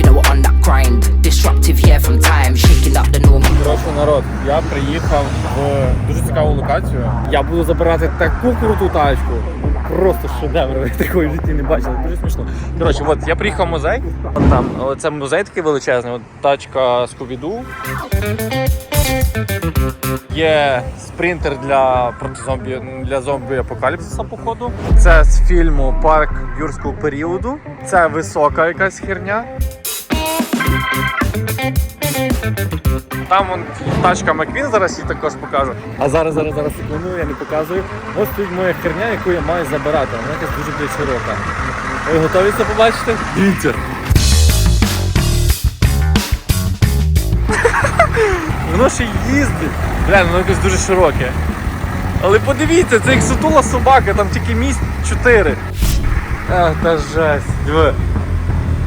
You know, on that grind. Disruptive, yeah, from time. Shaking up the norm. Коротше, народ, я приїхав в дуже цікаву локацію. Я буду забирати таку круту тачку. Просто шедевр, такої в житті не бачили. Дуже смішно. Коротше, от я приїхав в музей. От там, це музей такий величезний. От тачка Скубіду. Є спринтер для проти зомбі для зомбі апокаліпсиса, походу. Це з фільму Парк юрського періоду. Це висока якась херня. Там вон тачка Маквін, зараз її також покажу. А зараз, зараз, зараз секунду, я не показую. Ось стоїть моя херня, яку я маю забирати. Вона якась дуже блядь, широка. Ви готові це побачити? Дивіться. Воно ще їздить. Бля, воно якось дуже широке. Але подивіться, це як сутула собака, там тільки місць 4. Ах, та жесть. Диви.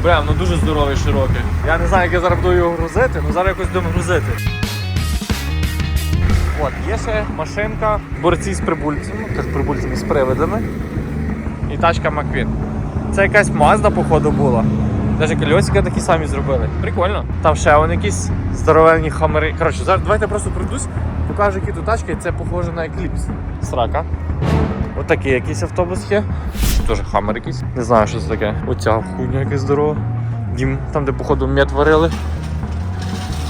Бля, воно дуже здорове і широке. Я не знаю, як я зараз буду його грузити, але зараз якось будемо грузити. От, є ще машинка, борці з прибульцями, ну, з прибульцями з привидами. І тачка Маквін. Це якась Мазда, походу, була. Навіть кольосики такі самі зробили. Прикольно. Там ще вони якісь здоровенні хамери. Коротше, зараз давайте я просто пройдусь, покажу, які тут тачки, і це похоже на екліпс. Срака. Отакий якийсь автобус є. Теж хамер якийсь. Не знаю, що це таке. Оця хуйня якась здорова. Дім, там, де, походу, мед варили.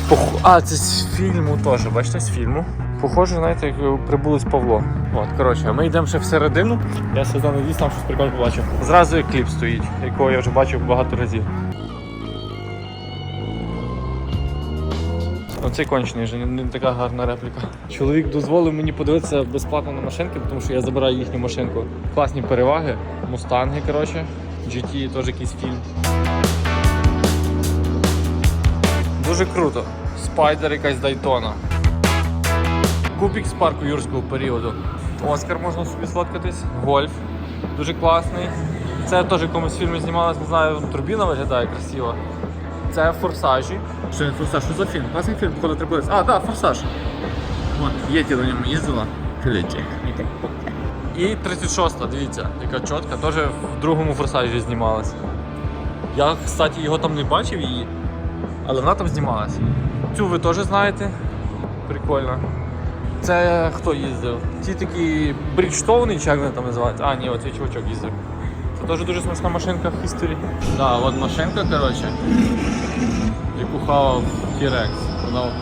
Пох... А, це з фільму теж, бачите, з фільму. Похоже, знаєте, як прибулець Павло. От, коротше, ми йдемо ще всередину. Я сюди надіюсь, там щось прикольно побачив. Зразу екліп стоїть, якого я вже бачив багато разів. Оцей кончений вже не така гарна репліка. Чоловік дозволив мені подивитися безплатно на машинки, тому що я забираю їхню машинку. Класні переваги, мустанги, коротше. GT теж якийсь фільм. Дуже круто. Спайдер якась Дайтона. Кубік з парку юрського періоду. Оскар можна собі сфоткатись. Гольф. Дуже класний. Це теж в якомусь фільмі знімалось, не знаю, турбіна виглядає красиво. Це форсажі. Що не форсаж? Що за фільм? Класний фільм, походу трибулець. А, так, да, форсаж. От, Єті на ньому їздила. І 36-та, дивіться, яка чітка, теж в другому форсажі знімалась. Я, кстати, його там не бачив її, але вона там знімалась. Цю ви теж знаєте. Прикольно. Це хто їздив? Ті такі Бріджтоуни, чи як вони там називаються? А, ні, оцей чувачок їздив. Теж дуже смачна машинка в історії. Да, от машинка, коротше, яку хавав T-Rex. Вона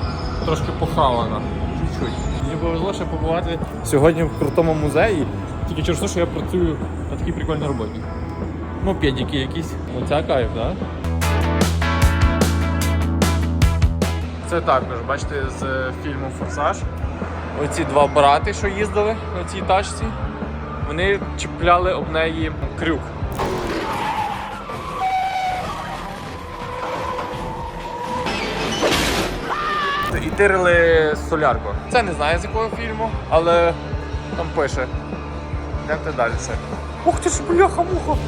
трошки похавана. Чуть-чуть. Мені повезло ще побувати сьогодні в крутому музеї, тільки через те, що я працюю на такій прикольній роботі. Ну, Мопедики якісь. Оця кайф, так? Да? Це також, бачите, з фільму Форсаж. Оці два брати, що їздили на цій тачці, вони чіпляли об неї крюк. Тирили солярку. Це не знаю з якого фільму, але там пише. Йдемте далі. Ух ти ж, бляха-муха!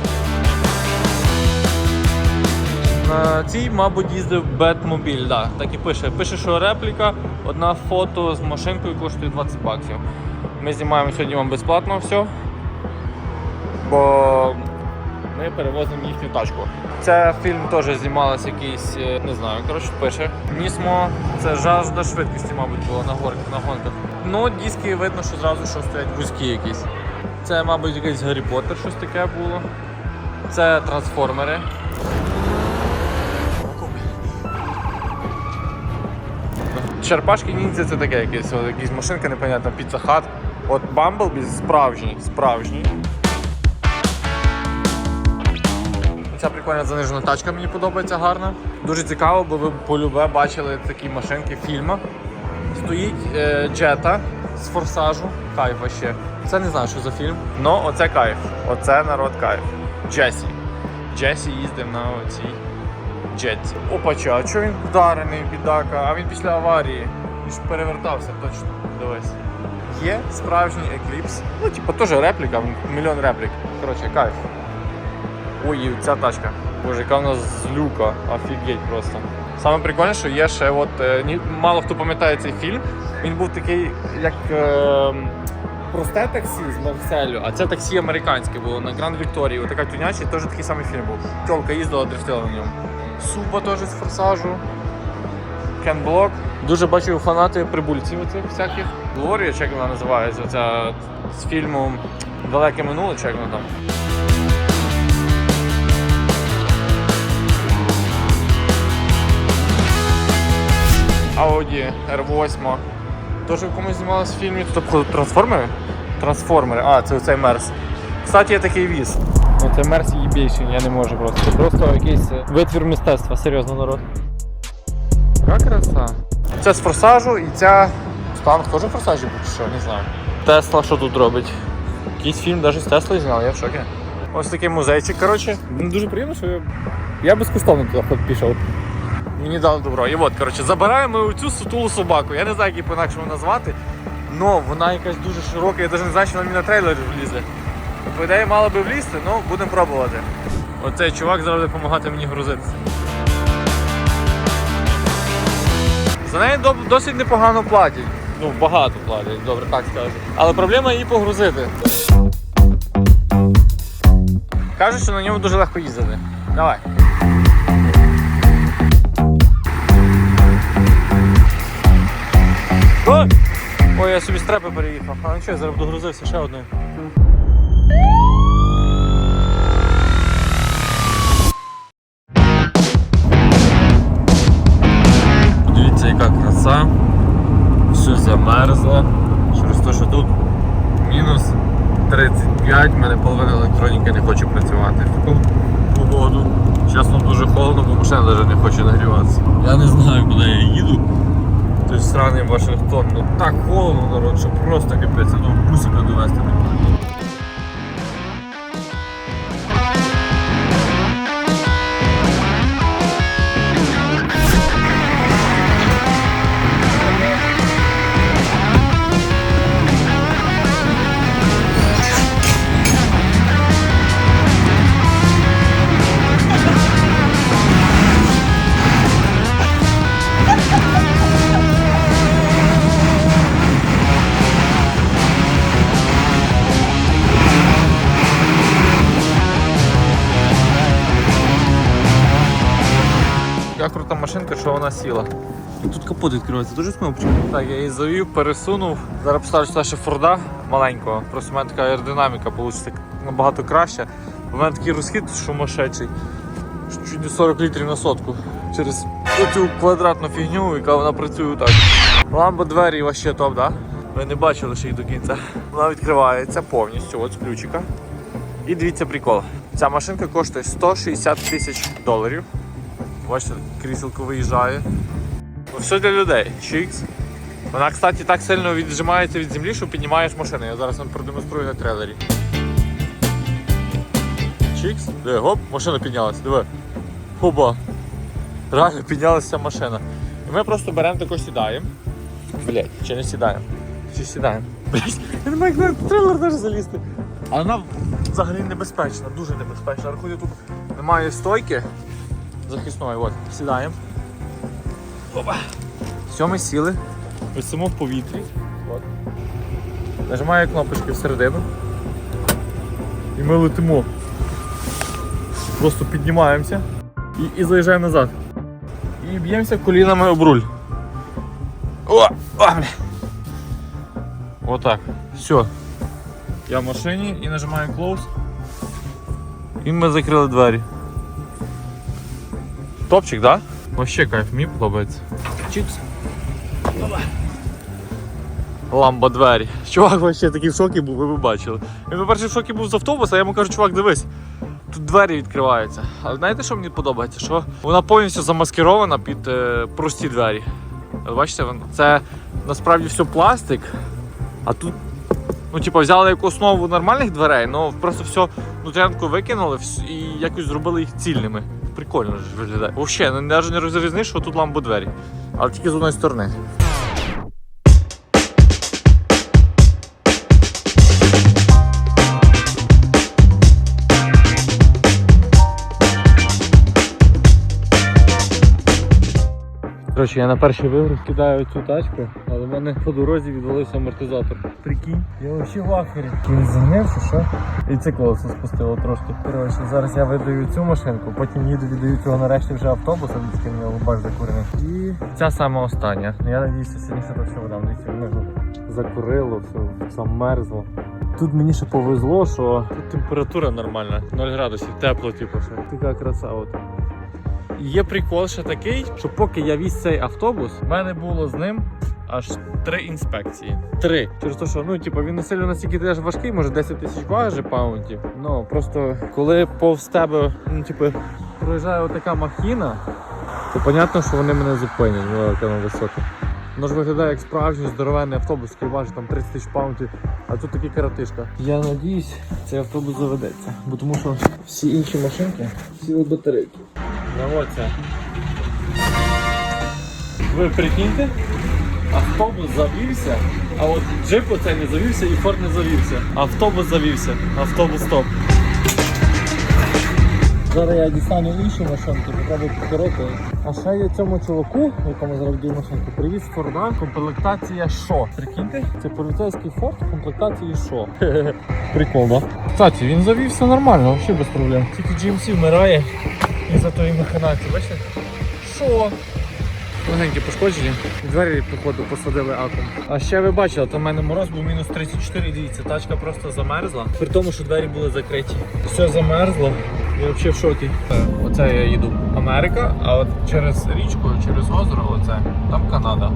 На цій, мабуть, їздив Бетмобіль, да, так і пише. Пише, що репліка, одна фото з машинкою коштує 20 баксів. Ми знімаємо сьогодні вам безплатно все, бо ми перевозимо їхню тачку. Це фільм теж знімалось якийсь, е, не знаю, коротше пише. Нісмо, це жажда швидкості, мабуть, було на горках, на гонках. Ну, диски видно, що зразу що стоять вузькі якісь. Це, мабуть, якийсь Гаррі Поттер, щось таке було. Це трансформери. Черпашки ніндзя це таке якесь, якісь машинка непонятна, піцахат. От Бамблбі справжній, справжній. Ця прикольна занижена тачка мені подобається гарна. Дуже цікаво, бо ви полюбе бачили такі машинки в фільмах. Стоїть е, джета з форсажу. Кайф вообще. Це не знаю, що за фільм. Ну, оце кайф. Оце народ кайф. Джесі. Джесі їздив на оцій джетці. Опача, а чого він вдарений, бідака? А він після аварії. Він ж перевертався точно. Дивись. Є справжній екліпс. Ну, типу, теж репліка, мільйон реплік. Коротше, кайф. Ой, і ця тачка. Боже, яка в нас злюка. Офігеть просто. Саме прикольне, що є ще от. е, мало хто пам'ятає цей фільм. Він був такий, як. Е, Просте таксі з Марселю, а це таксі американське було на Гранд Вікторії. Отака тюняча, теж такий самий фільм був. Тьолка їздила, дрифтила на ньому. Супа теж з форсажу. Кенблок. Дуже бачу фанати прибульців оцих всяких. Глорія, як вона називається, оця з фільму Далеке минуле, як вона там. Audi R8. Теж в комусь знімалось в фільмі. Тобто трансформери? Трансформери. А, це оцей Мерс. Кстати, я такий віз. Ну це мерсі більше, я не можу просто. Це просто якийсь е, витвір мистецтва, серйозно народ. Яка краса. Це з форсажу і ця. Танк теж в форсажі чи що, не знаю. Тесла що тут робить? Якийсь фільм навіть з Теслою зняли, я в шокі. Ось такий музейчик, коротше. Мені дуже приємно, що я, я безкоштовно туди пішов. Мені дали добро. І от, коротше, забираємо цю сутулу собаку. Я не знаю, як її по-інакшому назвати. Но вона якась дуже широка, я навіть не знаю, що вона мені на трейлер влізе. По ідеї мала би влізти, але будемо пробувати. Оцей чувак зараз допомагати мені грузитися. За неї досить непогано платять. Ну, багато платять, добре, так скажу. Але проблема її погрузити. Кажуть, що на ньому дуже легко їздити. Давай. Ой! Ой, я собі стрепи переїхав. А ну що, я зараз догрузився ще одною. Подивіться, яка краса. Все замерзло. Через те, що тут мінус 35, в мене половина електроніки не хоче працювати в таку погоду. Чесно, дуже холодно, бо машина навіть не хоче нагріватися. Я не знаю, куди я їду. Той сраний Вашингтон, ну так холодно, народ, що просто капець, я думаю, бусика довести не можу. Яка крута машинка, що вона сіла. Тут капот відкривається, дуже з кнопочки. Так, я її завів, пересунув. Зараз поставлю сюди ще Форда маленького. Просто в мене така аеродинаміка вийде набагато краще. У мене такий розхід сумасшедший. що Чуть не 40 літрів на сотку. Через цю квадратну фігню, яка вона працює так. Ламба двері вообще топ, да? Ви не бачили ще їх до кінця. Вона відкривається повністю, от з ключика. І дивіться прикол. Ця машинка коштує 160 тисяч доларів. Бачите, кріселко виїжджає. Все для людей. Чікс. Вона, кстати, так сильно віджимається від землі, що піднімаєш машину. Я зараз вам продемонструю на трейлері. Чікс. Диви, гоп, машина піднялася. Диви. Хоба. Реально піднялася машина. І ми просто беремо тако сідаємо. Блять, чи не сідаємо? Чи сідаємо? Блять, я не маю як на трейлер теж залізти. А вона взагалі небезпечна, дуже небезпечна. Рахуйте, тут немає стойки захисної. От, сідаємо. Опа. Все, ми сіли. Висимо в повітрі. От. Нажимаю кнопочки всередину. І ми летимо. Просто піднімаємося і, і заїжджаємо назад. І б'ємося колінами об руль. О! О, бля. Отак. Все. Я в машині і нажимаю close. І ми закрили двері. Топчик, да? Вообще кайф, мені подобається. Чіпс. Ламба двері. Чувак вообще такий в шокі був, ви б бачили. Він, по-перше, в шокі був з автобуса, а я йому кажу, чувак, дивись, тут двері відкриваються. Але знаєте, що мені подобається? Що вона повністю замаскирована під е, прості двері. От Бачите, це насправді все пластик, а тут, ну, типу, взяли як основу нормальних дверей, але просто все внутрянку викинули і якось зробили їх цільними. Прикольно ж виглядає. Взагалі, навіть не розрізниш, що тут ламбодвері. Але тільки з одної сторони. Коротше, я на перший вигруз кидаю цю тачку, але в мене по дорозі відвалився амортизатор. Прикинь, я взагалі в ахері. Він зігнився, що? І це колесо спустило трошки. Коротше, зараз я видаю цю машинку, потім їду, віддаю цього нарешті вже автобуса, від ким я лобаш закурений. І ця сама остання. Ну, Я надіюся, сьогодні то все видам. Дивіться, воно закурило, все замерзло. Тут мені ще повезло, що тут температура нормальна, 0 градусів, тепло, типу, що така краса. От. Є прикол ще такий, що поки я віз цей автобус, в мене було з ним аж три інспекції. Три. Через те, що ну, типу, він не сильно настільки теж важкий, може 10 тисяч важі паунтів. Ну просто коли повз тебе, ну, типу, проїжджає отака махіна, то понятно, що вони мене зупинять, ну, така висока. Воно ж виглядає як справжній здоровенний автобус, який важить там 30 тисяч паунтів, а тут такий каратишка. Я надіюсь, цей автобус заведеться, бо тому що всі інші машинки сіли батарейки. Наводься. Ви прикиньте, автобус завівся, а от джип оцей не завівся і Форд не завівся. Автобус завівся. Автобус стоп. Зараз я дістану інші машинки, попробую покорити. А ще я цьому чуваку, якому зараз машинку, привіз Форда, комплектація що? Прикиньте? Це поліцейський Форд комплектації що? Прикол, да? Кстати, він завівся нормально, взагалі без проблем. Тільки GMC вмирає із-за тої махинації, бачите? Що? Легенькі пошкоджені. Двері, походу, посадили аком. А ще ви бачили, то в мене мороз був мінус 34, дивіться, тачка просто замерзла. При тому, що двері були закриті. Все замерзло. Я взагалі в шокі. Оце я їду Америка, а от через річку, через озеро, оце, там Канада.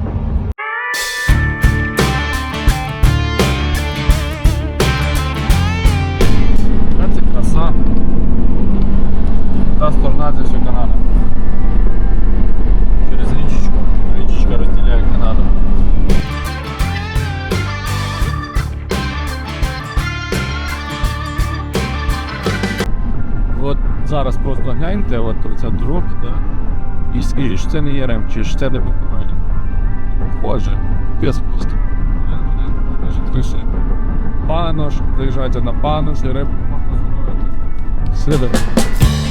Гляньте, от ця дорога, да? і що це не є рем, чи ж це не покарання. Похоже, без просто. Панош, заїжджайте на панош, і рибу можна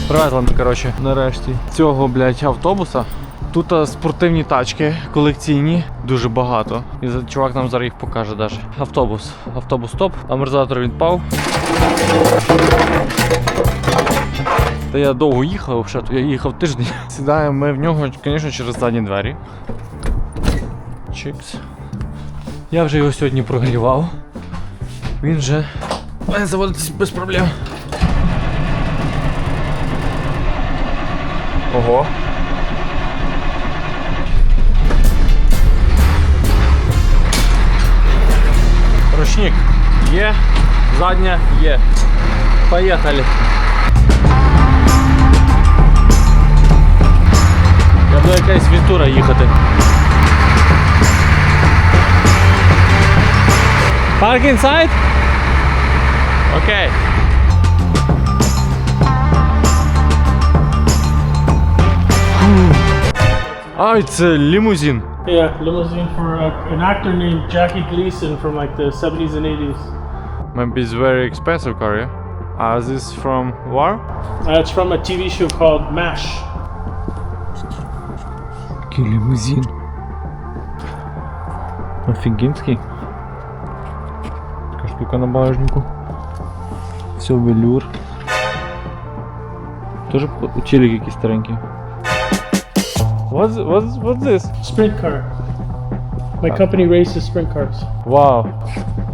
Привезли ми, коротше, нарешті цього, блядь, автобуса. Тут спортивні тачки колекційні, дуже багато. І чувак нам зараз їх покаже даже. Автобус. Автобус стоп. Амортизатор він пав. Та я довго їхав, ще то я їхав тиждень. Сідаємо ми в нього, звісно, через задні двері. Чикс. Я вже його сьогодні прогрівав. Він вже має заводитись без проблем. Ого. Ручник є, задня є. Поїхали. Я буду якась вітура їхати. Park inside? Окей. Ай, це лімузин. Yeah, limousine for uh, an actor named Jackie Gleason from like the 70s and 80s. Maybe it's very expensive car, yeah? Uh, this is from war? Uh, it's from a TV show called MASH. Який лімузин. Офігенський. Така штука на багажнику. Все велюр. Тоже челік якийсь старенький. What's, what's, what's this? Sprint car. My company races sprint cars. Wow.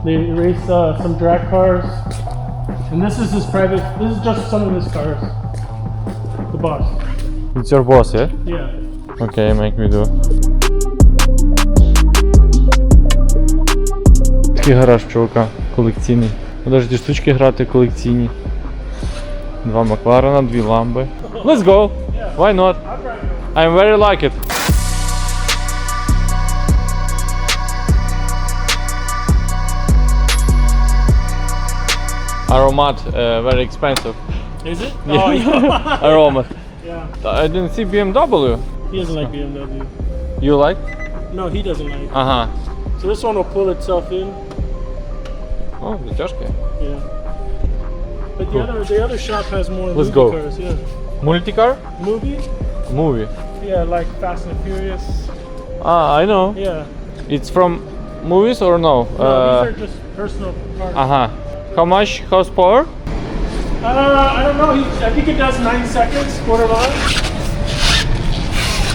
They race uh, some drag cars. And this is his private, this is just some of his cars. The boss. It's your boss, yeah? Yeah. Okay, make me do. Такий гараж чувака, колекційний. Даже ті штучки грати колекційні. Два Макларена, дві ламби. Let's go! Why not? I'm very like it. Aromat, uh, very expensive. Is it? Oh, yeah. Aromat. yeah. I didn't see BMW. He doesn't like BMW. You like? No, he doesn't like. Uh huh. So this one will pull itself in. Oh, the Josh can. Yeah. But Cool. the other the other shop has more Let's movie go. cars. Yeah. Multicar? Movie? Movie. Yeah, like Fast and Furious. Ah, I know. Yeah. It's from movies or no? No, these uh, are just personal cars. aha. Uh-huh. How much horsepower? Uh, I don't know. He, I think it does nine seconds, quarter mile.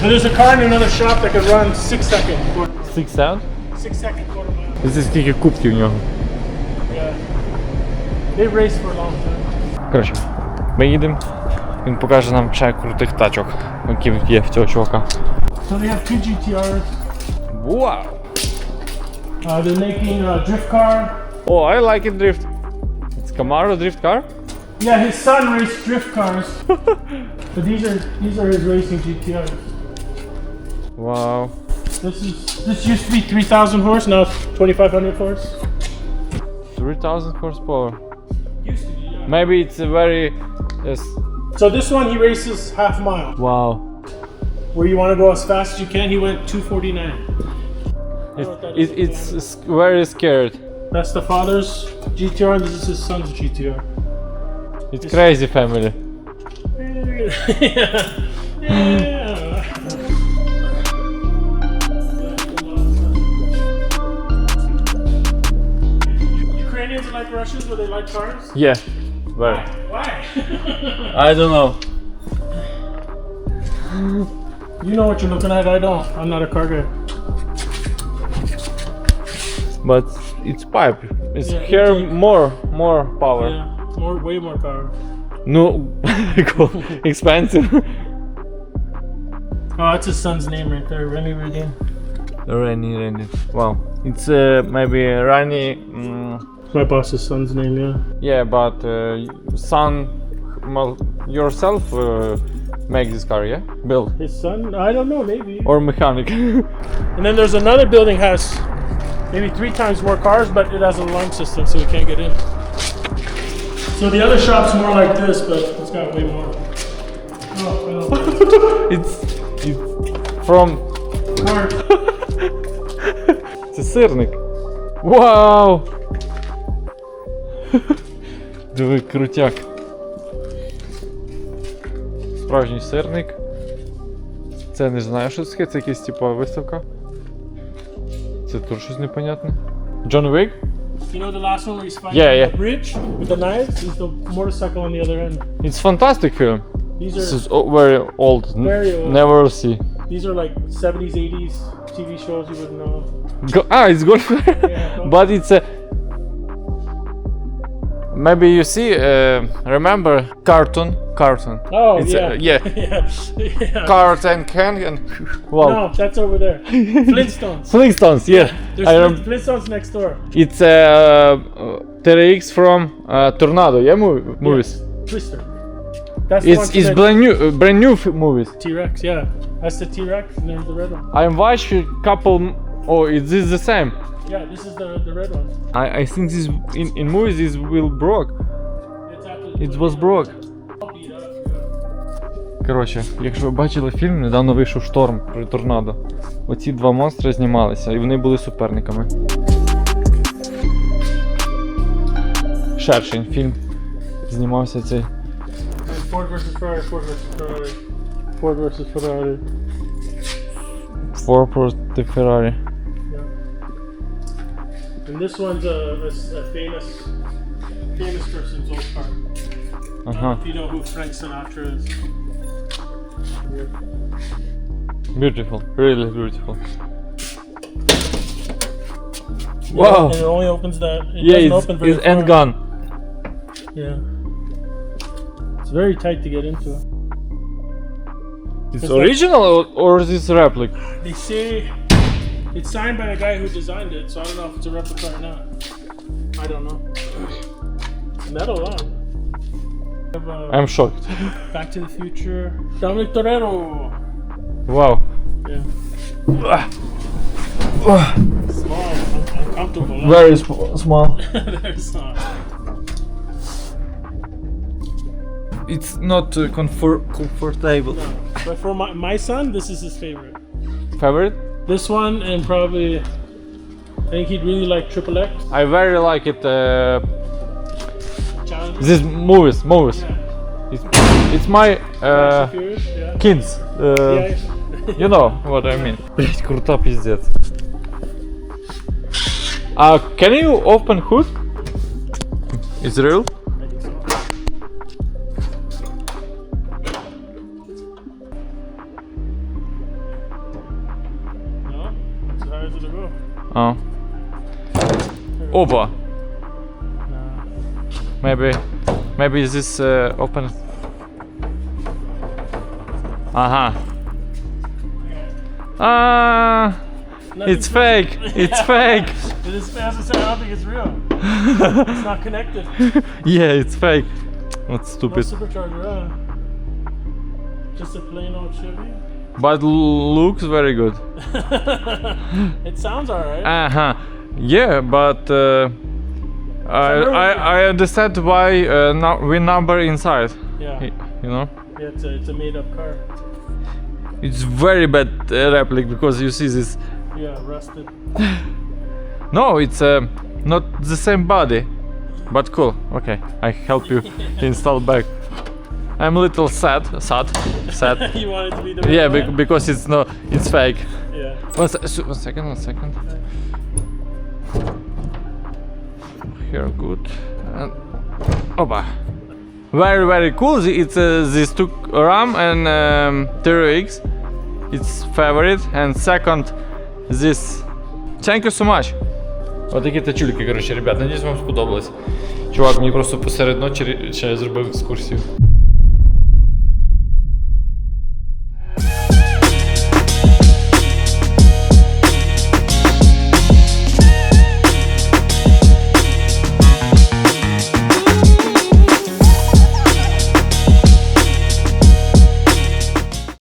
But there's a car in another shop that could run six second, quarter mile. Six sound? Six second, quarter mile. Це скільки кубків в нього. Yeah. They raced for a long time. Коротше, ми їдемо. Він покаже нам ще крутих тачок, які є в цього чувака. So they have two GTRs. Вау! Uh, they're making a drift car. О, I like it drift. It's Camaro drift car? Yeah, his son raced drift cars. but these are these are his racing GTRs. Wow. This is this used to be 3,000 horse, now it's 2,500 horse. 3,000 horsepower. Used to Maybe it's a very. Yes. So this one he races half mile. Wow. Where you want to go as fast as you can, he went 249. It, it, it's, it's very scared. That's the father's GTR and this is his son's GTR. It's, it's crazy family. yeah. yeah. Where they like cars. Yeah. Very. Why? I don't know. you know what you're looking at. I don't. I'm not a car guy. But it's pipe. It's Yeah, here intake. more, more power. Yeah, more, way more power. No, expensive. Oh, that's his son's name right there, Remy Redeem. Rainy, rainy. Wow. It's uh, maybe rainy. Mm, My boss's son's name, yeah. yeah, but uh, son, well, yourself uh, make this car, yeah? Build His son? I don't know, maybe. or mechanic. And then there's another building has maybe three times more cars, but it has an alarm system, so we can't get in. So the other shop's more like this, but it's got way more. Oh, well. it's it's from. Mark. Це сирник. Вау! Диви, крутяк. Справжній сирник. Це не знаю, що це таке, це якась типа виставка. Це тут щось непонятне. Джон Вік? You know the last one where he's fighting Yeah, yeah. the bridge with the knives? He's the motorcycle on the other end. It's fantastic film. These This are is o- very old. N- Very old. Never see. these are like 70s, 80s TV shows you wouldn't know. Go- ah, it's golf. Yeah. but it's a. Maybe you see, uh, remember cartoon? Cartoon. Oh It's, yeah. uh, yeah. yeah. yeah. Cart and can and wow. No, that's over there. Flintstones. Flintstones, yeah. There's I rem- Flintstones next door. it's uh, TRX from uh, Tornado, yeah, movie, movies. Twister. That's the It's one it's brand new, uh, brand new f- movies. T-Rex, yeah. That's the T-Rex, and there's the red one. I watched a couple. m- Oh, is this the same? Yeah, this is the the red one. I, I think this in, in movies this will broke. It's after It was broke. beat up. Коротше, якщо ви бачили фільм, недавно вийшов шторм при торнадо. Оці два монстри знімалися і вони були суперниками. Шершень фільм. Знімався цей. And Ford versus Ferrari, Ford versus Ferrari. Ford versus Ferrari. Фор проти Феррарі. And this one's a, a, a famous famous person's old car. Uh huh. If you know who Frank Sinatra is. Beautiful, really beautiful. Yeah, wow. And it only opens that. It yeah, it's, open it's end gun. Yeah. It's very tight to get into. It's original or, or is this replica? They say it's signed by the guy who designed it, so I don't know if it's a replica or not. I don't know. Metal on. Have, uh, I'm shocked. Back to the Future. Dominic Torero. Wow. Yeah. Small, un- uncomfortable. huh? Very sp- small. There's not. It's not uh, comfort- comfortable. No. But for my, my son, this is his favorite. Favorite? This one and probably. I think he'd really like Triple X. I very like it. Uh, Challenge. this movies, movies. Yeah. It's, it's my Fast uh, and Furious, yeah. kids. Uh, yeah. You know what I mean. Блять, крута пиздец. Uh, can you open hood? It's real? Opa. Nah. Maybe, maybe this uh, open. Aha. Ah, it's fake. It's fake. It is fast as I don't think it's real. it's not connected. Yeah, it's fake. That's No stupid. supercharger, huh? Just a plain old Chevy. But looks very good. it sounds alright. Uh huh. Yeah, but uh, I, I I understand why uh, no, we number inside. yeah. y- You know, yeah, it's a, it's a made up car. it's very bad uh, replic because you see this. Yeah, rusted. No, it's uh, not the same body, but cool. Okay, I help you install back. I'm a little sad, sad, sad. you want it to be the yeah, real bec- one? because it's no, it's fake. Yeah. One, se- s- one second, one second. Here, good. And opa. Very, very cool. It's uh, this two RAM and um, 3X. It's favorite. And second, this. Thank you so much. Отакі тачульки, коротше, ребят. Надіюсь, вам сподобалось. Чувак, мені просто посеред ночі ще зробив екскурсію.